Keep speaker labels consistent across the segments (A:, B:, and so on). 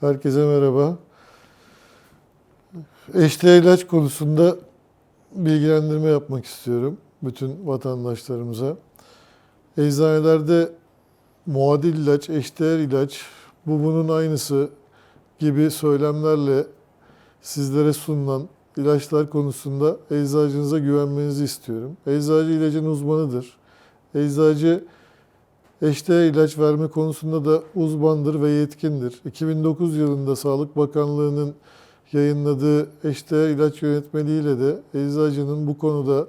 A: Herkese merhaba. Eşdeğer ilaç konusunda bilgilendirme yapmak istiyorum bütün vatandaşlarımıza. Eczanelerde muadil ilaç, eşdeğer ilaç, bu bunun aynısı gibi söylemlerle sizlere sunulan ilaçlar konusunda eczacınıza güvenmenizi istiyorum. Eczacı ilacın uzmanıdır. Eczacı Eşdeğer ilaç verme konusunda da uzmandır ve yetkindir. 2009 yılında Sağlık Bakanlığı'nın yayınladığı eşdeğer ilaç yönetmeliğiyle de eczacının bu konuda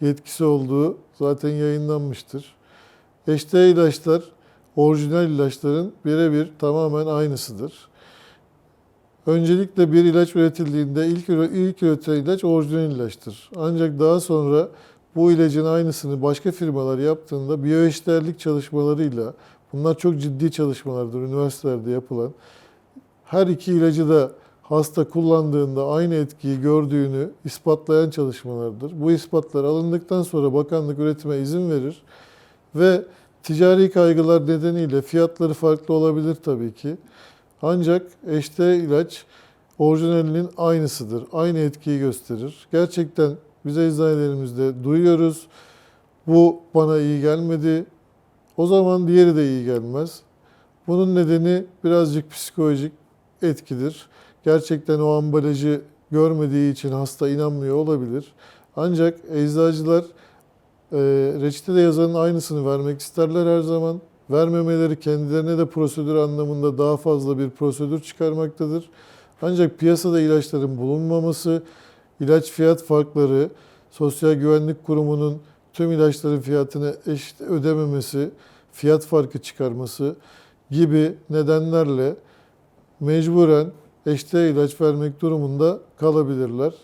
A: yetkisi olduğu zaten yayınlanmıştır. Eşdeğer ilaçlar orijinal ilaçların birebir tamamen aynısıdır. Öncelikle bir ilaç üretildiğinde ilk, ilk üretilen ilaç orijinal ilaçtır. Ancak daha sonra bu ilacın aynısını başka firmalar yaptığında biyoeşdeğerlik çalışmalarıyla, bunlar çok ciddi çalışmalardır üniversitelerde yapılan, her iki ilacı da hasta kullandığında aynı etkiyi gördüğünü ispatlayan çalışmalardır. Bu ispatlar alındıktan sonra bakanlık üretime izin verir ve ticari kaygılar nedeniyle fiyatları farklı olabilir tabii ki. Ancak eşdeğer ilaç orijinalinin aynısıdır. Aynı etkiyi gösterir. Gerçekten biz eczanelerimizde duyuyoruz. Bu bana iyi gelmedi. O zaman diğeri de iyi gelmez. Bunun nedeni birazcık psikolojik etkidir. Gerçekten o ambalajı görmediği için hasta inanmıyor olabilir. Ancak eczacılar e, reçetede yazanın aynısını vermek isterler her zaman. Vermemeleri kendilerine de prosedür anlamında daha fazla bir prosedür çıkarmaktadır. Ancak piyasada ilaçların bulunmaması, ilaç fiyat farkları, Sosyal Güvenlik Kurumu'nun tüm ilaçların fiyatını eşit ödememesi, fiyat farkı çıkarması gibi nedenlerle mecburen eşdeğer ilaç vermek durumunda kalabilirler.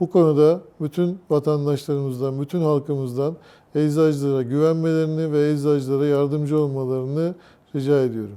A: Bu konuda bütün vatandaşlarımızdan, bütün halkımızdan eczacılara güvenmelerini ve eczacılara yardımcı olmalarını rica ediyorum.